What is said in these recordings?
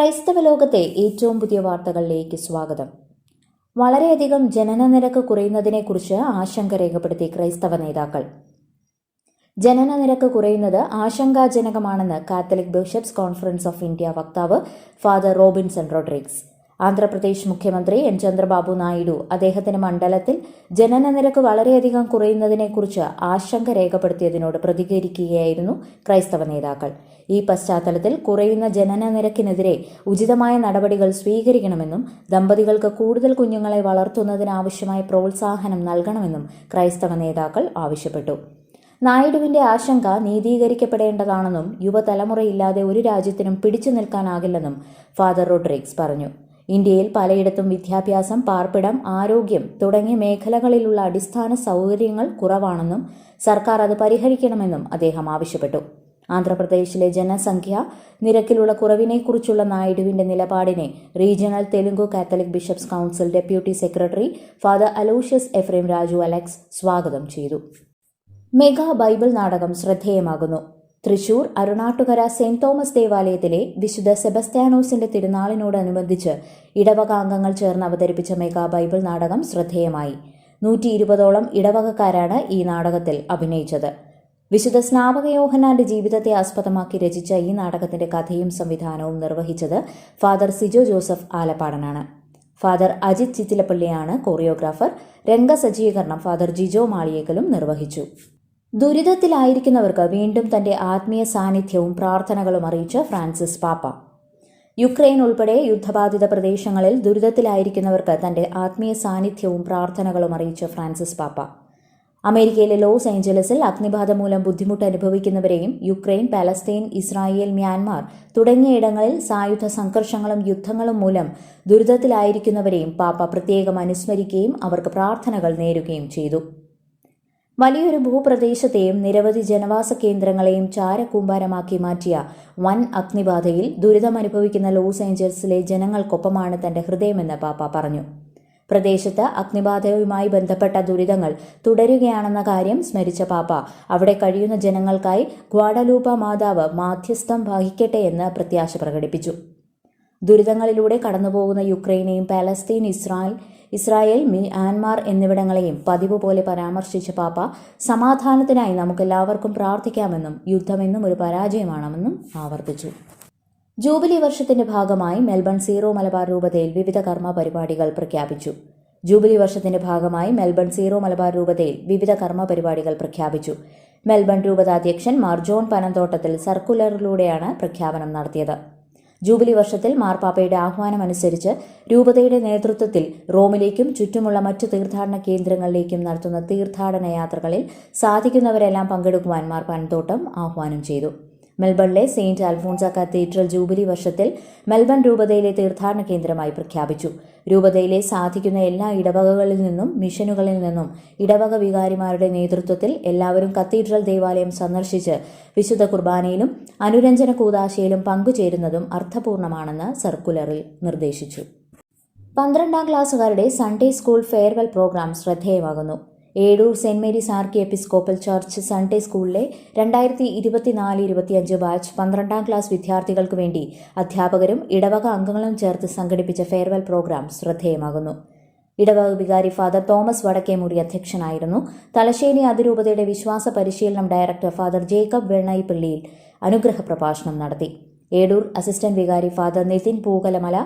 ക്രൈസ്തവ ലോകത്തെ ഏറ്റവും പുതിയ വാർത്തകളിലേക്ക് സ്വാഗതം. വളരെയധികം ജനന നിരക്ക് കുറയുന്നതിനെക്കുറിച്ച് ആശങ്ക രേഖപ്പെടുത്തി ക്രൈസ്തവ നേതാക്കൾ. ജനന നിരക്ക് കുറയുന്നത് ആശങ്കാജനകമാണെന്ന് Catholic Bishops Conference of India വക്താവ് ഫാദർ റോബിൻസൺ റോഡ്രിഗ്സ്. ആന്ധ്രാപ്രദേശ് മുഖ്യമന്ത്രി എൻ. ചന്ദ്രബാബു നായിഡു അദ്ദേഹത്തിന്റെ മണ്ഡലത്തിൽ ജനന നിരക്ക് വളരെയധികം കുറയുന്നതിനെക്കുറിച്ച് ആശങ്ക രേഖപ്പെടുത്തിയതിനോട് പ്രതികരിക്കുകയായിരുന്നു ക്രൈസ്തവ നേതാക്കൾ. ഈ പശ്ചാത്തലത്തിൽ കുറയുന്ന ജനന നിരക്കിനെതിരെ ഉചിതമായ നടപടികൾ സ്വീകരിക്കണമെന്നും ദമ്പതികൾക്ക് കൂടുതൽ കുഞ്ഞുങ്ങളെ വളർത്തുന്നതിനാവശ്യമായ പ്രോത്സാഹനം നൽകണമെന്നും ക്രൈസ്തവ നേതാക്കൾ ആവശ്യപ്പെട്ടു. നായിഡുവിന്റെ ആശങ്ക നീതീകരിക്കപ്പെടേണ്ടതാണെന്നും യുവതലമുറയില്ലാതെ ഒരു രാജ്യത്തിനും പിടിച്ചു നിൽക്കാനാകില്ലെന്നും ഫാദർ റോഡ്രിക്സ് പറഞ്ഞു. ഇന്ത്യയിൽ പലയിടത്തും വിദ്യാഭ്യാസം പാർപ്പിടം ആരോഗ്യം തുടങ്ങിയ മേഖലകളിലുള്ള അടിസ്ഥാന സൗകര്യങ്ങൾ കുറവാണെന്നും സർക്കാർ അത് പരിഹരിക്കണമെന്നും അദ്ദേഹം ആവശ്യപ്പെട്ടു. ആന്ധ്രാപ്രദേശിലെ ജനസംഖ്യ നിരക്കിലുള്ള കുറവിനെക്കുറിച്ചുള്ള നായിഡുവിന്റെ നിലപാടിനെ regional Telugu Catholic Bishops Council deputy secretary Father Aloysius Ephraim Raju Alex സ്വാഗതം ചെയ്തു. മെഗാ ബൈബിൾ നാടകം ശ്രദ്ധേയമാകുന്നു. തൃശൂർ അരുണാട്ടുകര സെന്റ് തോമസ് ദേവാലയത്തിലെ വിശുദ്ധ സെബസ്ത്യാനോസിന്റെ തിരുനാളിനോടനുബന്ധിച്ച് ഇടവക അംഗങ്ങൾ ചേർന്ന് അവതരിപ്പിച്ച മെഗാ ബൈബിൾ നാടകം ശ്രദ്ധേയമായി. നൂറ്റി ഇരുപതോളം ഇടവകക്കാരാണ് ഈ നാടകത്തിൽ അഭിനയിച്ചത്. വിശുദ്ധ സ്നാപക യോഹനാന്റെ ജീവിതത്തെ ആസ്പദമാക്കി രചിച്ച ഈ നാടകത്തിന്റെ കഥയും സംവിധാനവും നിർവഹിച്ചത് ഫാദർ സിജോ ജോസഫ് ആലപ്പാടനാണ്. ഫാദർ അജിത് ചിത്തിലപ്പള്ളിയാണ് കൊറിയോഗ്രാഫർ. രംഗസജ്ജീകരണം ഫാദർ ജിജോ മാളിയേക്കലും നിർവഹിച്ചു. ദുരിതത്തിലായിരിക്കുന്നവർക്ക് വീണ്ടും തന്റെ ആത്മീയ സാന്നിധ്യവും പ്രാർത്ഥനകളും അറിയിച്ച് ഫ്രാൻസിസ് പാപ്പ. യുക്രൈൻ ഉൾപ്പെടെ യുദ്ധബാധിത പ്രദേശങ്ങളിൽ ദുരിതത്തിലായിരിക്കുന്നവർക്ക് തന്റെ ആത്മീയ സാന്നിധ്യവും പ്രാർത്ഥനകളും അറിയിച്ച് ഫ്രാൻസിസ് പാപ്പ. അമേരിക്കയിലെ ലോസ് ഏഞ്ചലസിൽ അഗ്നിബാധ മൂലം ബുദ്ധിമുട്ട് അനുഭവിക്കുന്നവരെയും യുക്രൈൻ പാലസ്തീൻ ഇസ്രായേൽ മ്യാൻമാർ തുടങ്ങിയ ഇടങ്ങളിൽ സായുധ സംഘർഷങ്ങളും യുദ്ധങ്ങളും മൂലം ദുരിതത്തിലായിരിക്കുന്നവരെയും പാപ്പ പ്രത്യേകം അനുസ്മരിക്കുകയും അവർക്ക് പ്രാർത്ഥനകൾ നേരുകയും ചെയ്തു. വലിയൊരു ഭൂപ്രദേശത്തെയും നിരവധി ജനവാസ കേന്ദ്രങ്ങളെയും ചാരക്കൂമ്പാരമാക്കി മാറ്റിയ വൻ അഗ്നിബാധയിൽ ദുരിതമനുഭവിക്കുന്ന ലോസ് ഏഞ്ചൽസിലെ ജനങ്ങൾക്കൊപ്പമാണ് തന്റെ ഹൃദയമെന്ന് പാപ്പ പറഞ്ഞു. പ്രദേശത്ത് അഗ്നിബാധയുമായി ബന്ധപ്പെട്ട ദുരിതങ്ങൾ തുടരുകയാണെന്ന കാര്യം സ്മരിച്ച പാപ്പ അവിടെ കഴിയുന്ന ജനങ്ങൾക്കായി ഗ്വാഡലൂപ്പ മാതാവ് മാധ്യസ്ഥം വഹിക്കട്ടെ എന്ന് പ്രത്യാശ പ്രകടിപ്പിച്ചു. ദുരിതങ്ങളിലൂടെ കടന്നുപോകുന്ന യുക്രൈനെയും പാലസ്തീൻ ഇസ്രായേൽ ഇസ്രായേൽ മ്യാൻമാർ എന്നിവിടങ്ങളെയും പതിവ് പോലെ പരാമർശിച്ച പാപ്പ സമാധാനത്തിനായി നമുക്കെല്ലാവർക്കും പ്രാർത്ഥിക്കാമെന്നും യുദ്ധമെന്നും ഒരു പരാജയമാണെന്നും ആവർത്തിച്ചു. ജൂബിലി വർഷത്തിന്റെ ഭാഗമായി മെൽബൺ സീറോ മലബാർ രൂപതയിൽ വിവിധ കർമ്മ പരിപാടികൾ പ്രഖ്യാപിച്ചു. ജൂബിലി വർഷത്തിന്റെ ഭാഗമായി മെൽബൺ സീറോ മലബാർ രൂപതയിൽ വിവിധ കർമ്മ പരിപാടികൾ പ്രഖ്യാപിച്ചു. മെൽബൺ രൂപതാധ്യക്ഷൻ മാർ ജോൺ പനന്തോട്ടത്തിൽ സർക്കുലറിലൂടെയാണ് പ്രഖ്യാപനം നടത്തിയത്. ജൂബിലി വർഷത്തിൽ മാർപ്പാപ്പയുടെ ആഹ്വാനമനുസരിച്ച് രൂപതയുടെ നേതൃത്വത്തിൽ റോമിലേക്കും ചുറ്റുമുള്ള മറ്റ് തീർത്ഥാടന കേന്ദ്രങ്ങളിലേക്കും നടത്തുന്ന തീർത്ഥാടന യാത്രകളിൽ സാധിക്കുന്നവരെല്ലാം പങ്കെടുക്കുവാൻ മാർപ്പാൻ തോട്ടം ആഹ്വാനം ചെയ്തു. മെൽബണിലെ സെയിന്റ് അൽഫോൺസ കത്തീഡ്രൽ ജൂബിലി വർഷത്തിൽ മെൽബൺ രൂപതയിലെ തീർത്ഥാടന കേന്ദ്രമായി പ്രഖ്യാപിച്ചു. രൂപതയിലെ സാധിക്കുന്ന എല്ലാ ഇടവകകളിൽ നിന്നും മിഷനുകളിൽ നിന്നും ഇടവക വികാരിമാരുടെ നേതൃത്വത്തിൽ എല്ലാവരും കത്തീഡ്രൽ ദേവാലയം സന്ദർശിച്ച് വിശുദ്ധ കുർബാനയിലും അനുരഞ്ജന കൂതാശയിലും പങ്കുചേരുന്നതും അർത്ഥപൂർണമാണെന്ന് സർക്കുലറിൽ നിർദ്ദേശിച്ചു. പന്ത്രണ്ടാം ക്ലാസ്സുകാരുടെ Sunday school farewell programme ശ്രദ്ധേയമാകുന്നു. Edoor Saint Mary's archiepiscopal church Sunday സ്കൂളിലെ രണ്ടായിരത്തി ഇരുപത്തിനാല് ഇരുപത്തിയഞ്ച് ബാച്ച് പന്ത്രണ്ടാം ക്ലാസ് വിദ്യാർത്ഥികൾക്ക് വേണ്ടി അധ്യാപകരും ഇടവക അംഗങ്ങളും ചേർത്ത് സംഘടിപ്പിച്ച ഫെയർവെൽ പ്രോഗ്രാം ശ്രദ്ധേയമാകുന്നു. ഇടവക വികാരി ഫാദർ തോമസ് വടക്കേമുറി അധ്യക്ഷനായിരുന്നു. തലശ്ശേരി അതിരൂപതയുടെ വിശ്വാസ പരിശീലനം ഡയറക്ടർ ഫാദർ ജേക്കബ് വെണ്ണൈപ്പള്ളിയിൽ അനുഗ്രഹ പ്രഭാഷണം നടത്തി. Edoor assistant vicar Father Nithin Pookalamala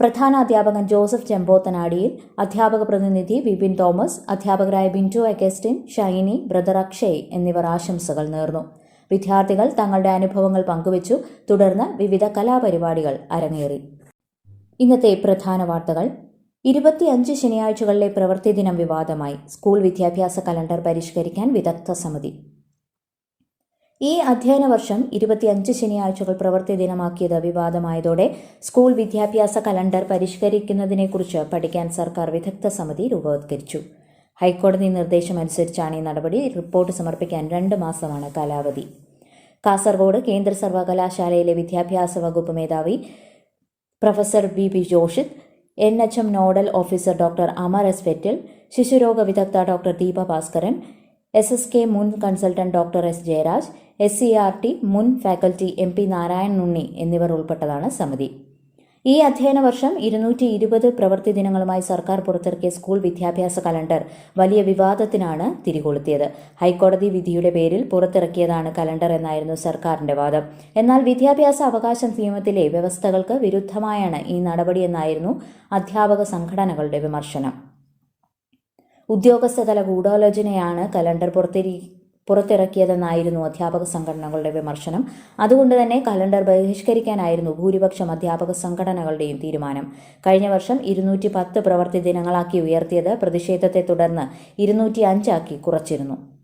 പ്രധാന അധ്യാപകൻ ജോസഫ് ചെമ്പോത്തനാടിയിൽ അധ്യാപക പ്രതിനിധി വിപിൻ തോമസ് അധ്യാപകരായ ബിന്റു അഗസ്റ്റിൻ ഷൈനി ബ്രദർ അക്ഷയ് എന്നിവർ ആശംസകൾ നേർന്നു. വിദ്യാർത്ഥികൾ തങ്ങളുടെ അനുഭവങ്ങൾ പങ്കുവച്ചു. തുടർന്ന് വിവിധ കലാപരിപാടികൾ അരങ്ങേറി. ഇന്നത്തെ പ്രധാന വാർത്തകൾ. ഇരുപത്തിയഞ്ച് ശനിയാഴ്ചകളിലെ പ്രവൃത്തി ദിനം വിവാദമായി. സ്കൂൾ വിദ്യാഭ്യാസ കലണ്ടർ പരിഷ്കരിക്കാൻ വിദഗ്ധ സമിതി. ഈ അധ്യയന വർഷം ഇരുപത്തിയഞ്ച് ശനിയാഴ്ചകൾ പ്രവൃത്തി ദിനമാക്കിയത് വിവാദമായതോടെ സ്കൂൾ വിദ്യാഭ്യാസ കലണ്ടർ പരിഷ്കരിക്കുന്നതിനെക്കുറിച്ച് പഠിക്കാൻ സർക്കാർ വിദഗ്ധ സമിതി രൂപവത്കരിച്ചു. ഹൈക്കോടതി നിർദ്ദേശമനുസരിച്ചാണ് ഈ നടപടി റിപ്പോർട്ട് സമർപ്പിക്കാൻ രണ്ട് മാസമാണ് കാലാവധി. കാസർഗോഡ് കേന്ദ്ര സർവകലാശാലയിലെ വിദ്യാഭ്യാസ വകുപ്പ് മേധാവി professor B P Joshith N H M nodal officer doctor Amar S Fettle ശിശുരോഗ വിദഗ്ധ doctor Deepa Bhaskaran S S K മുൻ consultant doctor S Jayaraj S C R T മുൻ faculty M P Narayanan Unni എന്നിവർ ഉൾപ്പെട്ടതാണ് സമിതി. ഈ അധ്യയന വർഷം ഇരുന്നൂറ്റി ഇരുപത് പ്രവൃത്തി ദിനങ്ങളുമായി സർക്കാർ പുറത്തിറക്കിയ സ്കൂൾ വിദ്യാഭ്യാസ കലണ്ടർ വലിയ വിവാദത്തിനാണ് തിരികൊളുത്തിയത്. ഹൈക്കോടതി വിധിയുടെ പേരിൽ പുറത്തിറക്കിയതാണ് കലണ്ടർ എന്നായിരുന്നു സർക്കാരിന്റെ വാദം. എന്നാൽ വിദ്യാഭ്യാസ അവകാശ നിയമത്തിലെ വ്യവസ്ഥകൾക്ക് വിരുദ്ധമായാണ് ഈ നടപടിയെന്നായിരുന്നു അധ്യാപക സംഘടനകളുടെ വിമർശനം. ഉദ്യോഗസ്ഥതല ഗൂഢാലോചനയാണ് കലണ്ടർ പുറത്തിരി പുറത്തിറക്കിയതെന്നായിരുന്നു അധ്യാപക സംഘടനകളുടെ വിമർശനം. അതുകൊണ്ട് തന്നെ കലണ്ടർ ബഹിഷ്കരിക്കാനായിരുന്നു ഭൂരിപക്ഷം അധ്യാപക സംഘടനകളുടെയും തീരുമാനം. കഴിഞ്ഞ വർഷം ഇരുന്നൂറ്റി പത്ത് പ്രവൃത്തി ദിനങ്ങളാക്കി ഉയർത്തിയത് പ്രതിഷേധത്തെ തുടർന്ന് ഇരുന്നൂറ്റി അഞ്ചാക്കി കുറച്ചിരുന്നു.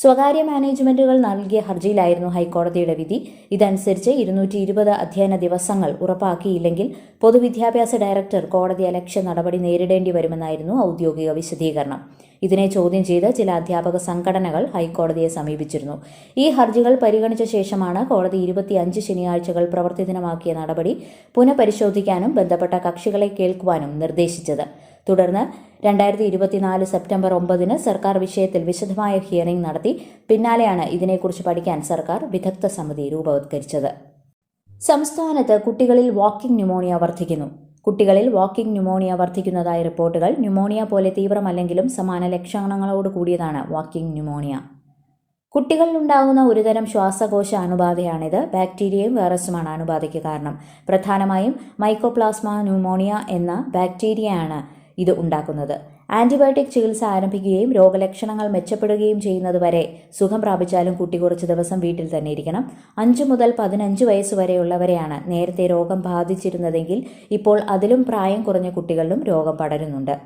സ്വകാര്യ മാനേജ്മെന്റുകൾ നൽകിയ ഹർജിയിലായിരുന്നു ഹൈക്കോടതിയുടെ വിധി. ഇതനുസരിച്ച് ഇരുന്നൂറ്റി ഇരുപത് അധ്യയന ദിവസങ്ങൾ ഉറപ്പാക്കിയില്ലെങ്കിൽ പൊതുവിദ്യാഭ്യാസ ഡയറക്ടർ കോടതി അലക്ഷ്യ നടപടി നേരിടേണ്ടി വരുമെന്നായിരുന്നു ഔദ്യോഗിക വിശദീകരണം. ഇതിനെ ചോദ്യം ചെയ്ത് ചില അധ്യാപക സംഘടനകൾ ഹൈക്കോടതിയെ സമീപിച്ചിരുന്നു. ഈ ഹർജികൾ പരിഗണിച്ച ശേഷമാണ് കോടതി ഇരുപത്തിയഞ്ച് ശനിയാഴ്ചകൾ പ്രവർത്തിദിനമാക്കിയ നടപടി പുനഃപരിശോധിക്കാനും ബന്ധപ്പെട്ട കക്ഷികളെ കേൾക്കുവാനും നിർദ്ദേശിച്ചത്. തുടർന്ന് രണ്ടായിരത്തി ഇരുപത്തിനാല് സെപ്റ്റംബർ ഒമ്പതിന് സർക്കാർ വിഷയത്തിൽ വിശദമായ ഹിയറിംഗ് നടത്തി. പിന്നാലെയാണ് ഇതിനെക്കുറിച്ച് പഠിക്കാൻ സർക്കാർ വിദഗ്ധ സമിതി രൂപവത്കരിച്ചത്. സംസ്ഥാനത്ത് കുട്ടികളിൽ വാക്കിംഗ് ന്യൂമോണിയ വർദ്ധിക്കുന്നു. കുട്ടികളിൽ വാക്കിംഗ് ന്യൂമോണിയ വർദ്ധിക്കുന്നതായ റിപ്പോർട്ടുകൾ ന്യൂമോണിയ പോലെ തീവ്രമല്ലെങ്കിലും സമാന ലക്ഷണങ്ങളോട് കൂടിയതാണ് വാക്കിംഗ് ന്യൂമോണിയ കുട്ടികളിലുണ്ടാകുന്ന ഒരുതരം ശ്വാസകോശ അണുബാധയാണിത്. ബാക്ടീരിയയും വൈറസുമാണ് അണുബാധയ്ക്ക് കാരണം. പ്രധാനമായും മൈക്കോപ്ലാസ്മ ന്യൂമോണിയ എന്ന ബാക്ടീരിയയാണ് ഇത് ഉണ്ടാക്കുന്നത്. ആന്റിബയോട്ടിക് ചികിത്സ ആരംഭിക്കുകയും രോഗലക്ഷണങ്ങൾ മെച്ചപ്പെടുകയും ചെയ്യുന്നതുവരെ സുഖം പ്രാപിച്ചാലും കുട്ടി കുറച്ച് ദിവസം വീട്ടിൽ തന്നെ ഇരിക്കണം. അഞ്ചു മുതൽ പതിനഞ്ച് വയസ്സ് വരെയുള്ളവരെയാണ് നേരത്തെ രോഗം ബാധിച്ചിരുന്നതെങ്കിൽ ഇപ്പോൾ അതിലും പ്രായം കുറഞ്ഞ കുട്ടികളിലും രോഗം പടരുന്നുണ്ട്.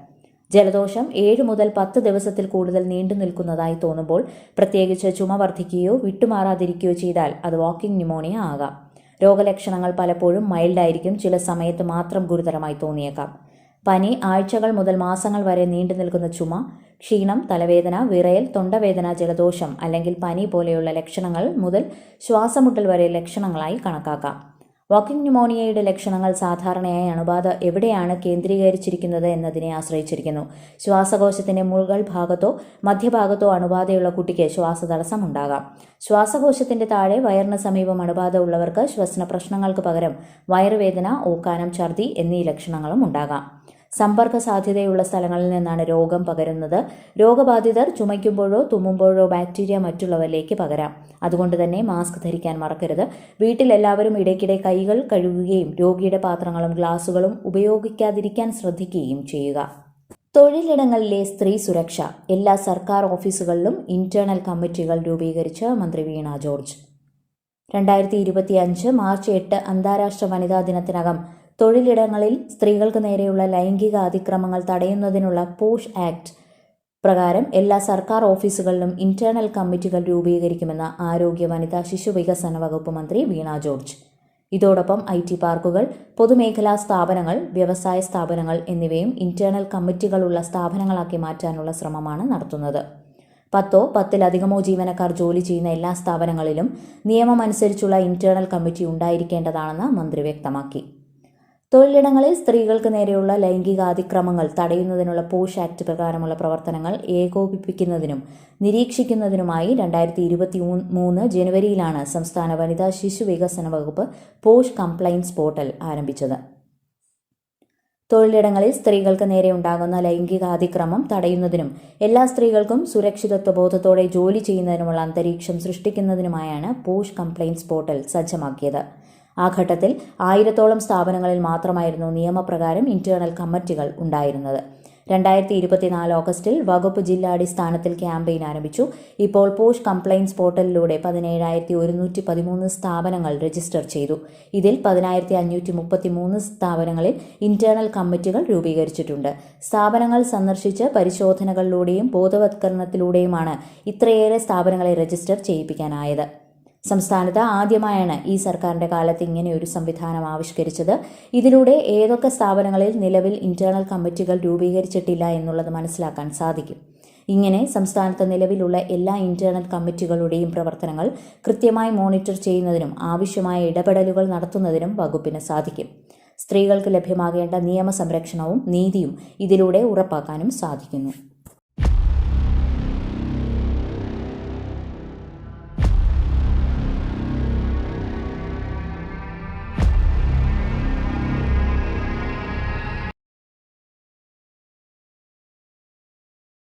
ജലദോഷം ഏഴ് മുതൽ പത്ത് ദിവസത്തിൽ കൂടുതൽ നീണ്ടു നിൽക്കുന്നതായി തോന്നുമ്പോൾ പ്രത്യേകിച്ച് ചുമ വർദ്ധിക്കുകയോ വിട്ടുമാറാതിരിക്കുകയോ ചെയ്താൽ അത് വാക്കിംഗ് ന്യൂമോണിയ ആകാം. രോഗലക്ഷണങ്ങൾ പലപ്പോഴും മൈൽഡായിരിക്കും ചില സമയത്ത് മാത്രം ഗുരുതരമായി തോന്നിയേക്കാം. പനി ആഴ്ചകൾ മുതൽ മാസങ്ങൾ വരെ നീണ്ടു നിൽക്കുന്ന ചുമ ക്ഷീണം തലവേദന വിറയൽ തൊണ്ടവേദന ജലദോഷം അല്ലെങ്കിൽ പനി പോലെയുള്ള ലക്ഷണങ്ങൾ മുതൽ ശ്വാസമുട്ടൽ വരെ ലക്ഷണങ്ങളായി കണക്കാക്കാം. വാക്കിംഗ് ന്യൂമോണിയയുടെ ലക്ഷണങ്ങൾ സാധാരണയായി അണുബാധ എവിടെയാണ് കേന്ദ്രീകരിച്ചിരിക്കുന്നത് എന്നതിനെ ആശ്രയിച്ചിരിക്കുന്നു. ശ്വാസകോശത്തിന്റെ മുകൾ ഭാഗത്തോ മധ്യഭാഗത്തോ അണുബാധയുള്ള കുട്ടിക്ക് ശ്വാസതടസ്സം ഉണ്ടാകാം ശ്വാസകോശത്തിന്റെ താഴെ വയറിന് സമീപം അണുബാധ ഉള്ളവർക്ക് ശ്വസന പ്രശ്നങ്ങൾക്ക് പകരം വയറുവേദന ഓക്കാനം ഛർദി എന്നീ ലക്ഷണങ്ങളും ഉണ്ടാകാം. സമ്പർക്ക സാധ്യതയുള്ള സ്ഥലങ്ങളിൽ നിന്നാണ് രോഗം പകരുന്നത്. രോഗബാധിതർ ചുമയ്ക്കുമ്പോഴോ തുമ്മുമ്പോഴോ ബാക്ടീരിയ മറ്റുള്ളവരിലേക്ക് പകരാം. അതുകൊണ്ട് തന്നെ മാസ്ക് ധരിക്കാൻ മറക്കരുത്. വീട്ടിൽ എല്ലാവരും ഇടയ്ക്കിടെ കൈകൾ കഴുകുകയും രോഗിയുടെ പാത്രങ്ങളും ഗ്ലാസുകളും ഉപയോഗിക്കാതിരിക്കാൻ ശ്രദ്ധിക്കുകയും ചെയ്യുക. തൊഴിലിടങ്ങളിലെ സ്ത്രീ സുരക്ഷ. എല്ലാ സർക്കാർ ഓഫീസുകളിലും ഇന്റേണൽ കമ്മിറ്റികൾ രൂപീകരിച്ച് മന്ത്രി വീണ ജോർജ്. രണ്ടായിരത്തി ഇരുപത്തിയഞ്ച് മാർച്ച് എട്ട് അന്താരാഷ്ട്ര വനിതാ ദിനത്തിനകം തൊഴിലിടങ്ങളിൽ സ്ത്രീകൾക്ക് നേരെയുള്ള ലൈംഗിക അതിക്രമങ്ങൾ തടയുന്നതിനുള്ള പോഷ് ആക്ട് പ്രകാരം എല്ലാ സർക്കാർ ഓഫീസുകളിലും ഇന്റേണൽ കമ്മിറ്റികൾ രൂപീകരിക്കുമെന്ന് ആരോഗ്യ വനിതാ ശിശു വികസന വകുപ്പ് മന്ത്രി വീണ ജോർജ്. ഇതോടൊപ്പം ഐ ടി പാർക്കുകൾ പൊതുമേഖലാ സ്ഥാപനങ്ങൾ വ്യവസായ സ്ഥാപനങ്ങൾ എന്നിവയും ഇന്റേണൽ കമ്മിറ്റികളുള്ള സ്ഥാപനങ്ങളാക്കി മാറ്റാനുള്ള ശ്രമമാണ് നടത്തുന്നത്. പത്തോ പത്തിലധികമോ ജീവനക്കാർ ജോലി ചെയ്യുന്ന എല്ലാ സ്ഥാപനങ്ങളിലും നിയമമനുസരിച്ചുള്ള ഇന്റേണൽ കമ്മിറ്റി ഉണ്ടായിരിക്കേണ്ടതാണെന്ന് മന്ത്രി വ്യക്തമാക്കി. തൊഴിലിടങ്ങളിൽ സ്ത്രീകൾക്ക് നേരെയുള്ള ലൈംഗികാതിക്രമങ്ങൾ തടയുന്നതിനുള്ള പോഷ് ആക്ട് പ്രകാരമുള്ള പ്രവർത്തനങ്ങൾ ഏകോപിപ്പിക്കുന്നതിനും നിരീക്ഷിക്കുന്നതിനുമായി രണ്ടായിരത്തി ഇരുപത്തി മൂന്ന് ജനുവരിയിലാണ് സംസ്ഥാന വനിതാ ശിശു വികസന വകുപ്പ് പോഷ് കംപ്ലൈൻസ് പോർട്ടൽ ആരംഭിച്ചത്. തൊഴിലിടങ്ങളിൽ സ്ത്രീകൾക്ക് നേരെ ഉണ്ടാകുന്ന ലൈംഗികാതിക്രമം തടയുന്നതിനും എല്ലാ സ്ത്രീകൾക്കും സുരക്ഷിതത്വ ബോധത്തോടെ ജോലി ചെയ്യുന്നതിനുമുള്ള അന്തരീക്ഷം സൃഷ്ടിക്കുന്നതിനുമായാണ് പോഷ് കംപ്ലൈൻസ് പോർട്ടൽ സജ്ജമാക്കിയത്. ആ ഘട്ടത്തിൽ ആയിരത്തോളം സ്ഥാപനങ്ങളിൽ മാത്രമായിരുന്നു നിയമപ്രകാരം ഇന്റേണൽ കമ്മിറ്റികൾ ഉണ്ടായിരുന്നത്. രണ്ടായിരത്തി ഇരുപത്തിനാല് ഓഗസ്റ്റിൽ വകുപ്പ് ജില്ലാടിസ്ഥാനത്തിൽ ക്യാമ്പയിൻ ആരംഭിച്ചു. ഇപ്പോൾ പോഷ് കംപ്ലയിൻസ് പോർട്ടലിലൂടെ പതിനേഴായിരത്തി ഒരുന്നൂറ്റി പതിമൂന്ന് സ്ഥാപനങ്ങൾ രജിസ്റ്റർ ചെയ്തു. ഇതിൽ പതിനായിരത്തി അഞ്ഞൂറ്റി മുപ്പത്തി മൂന്ന് സ്ഥാപനങ്ങളിൽ ഇന്റേണൽ കമ്മിറ്റികൾ രൂപീകരിച്ചിട്ടുണ്ട്. സ്ഥാപനങ്ങൾ സന്ദർശിച്ച് പരിശോധനകളിലൂടെയും ബോധവത്കരണത്തിലൂടെയുമാണ് ഇത്രയേറെ സ്ഥാപനങ്ങളെ രജിസ്റ്റർ ചെയ്യിപ്പിക്കാനായത്. സംസ്ഥാനത്ത് ആദ്യമായാണ് ഈ സർക്കാരിന്റെ കാലത്ത് ഇങ്ങനെ ഒരു സംവിധാനം ആവിഷ്കരിച്ചത്. ഇതിലൂടെ ഏതൊക്കെ സ്ഥാപനങ്ങളിൽ നിലവിൽ ഇന്റേണൽ കമ്മിറ്റികൾ രൂപീകരിച്ചിട്ടില്ല എന്നുള്ളത് മനസ്സിലാക്കാൻ സാധിക്കും. ഇങ്ങനെ സംസ്ഥാനത്ത് നിലവിലുള്ള എല്ലാ ഇന്റേണൽ കമ്മിറ്റികളുടെയും പ്രവർത്തനങ്ങൾ കൃത്യമായി മോണിറ്റർ ചെയ്യുന്നതിനും ആവശ്യമായ ഇടപെടലുകൾ നടത്തുന്നതിനും വകുപ്പിന് സാധിക്കും. സ്ത്രീകൾക്ക് ലഭ്യമാകേണ്ട നിയമ സംരക്ഷണവും നീതിയും ഇതിലൂടെ ഉറപ്പാക്കാനും സാധിക്കുന്നു.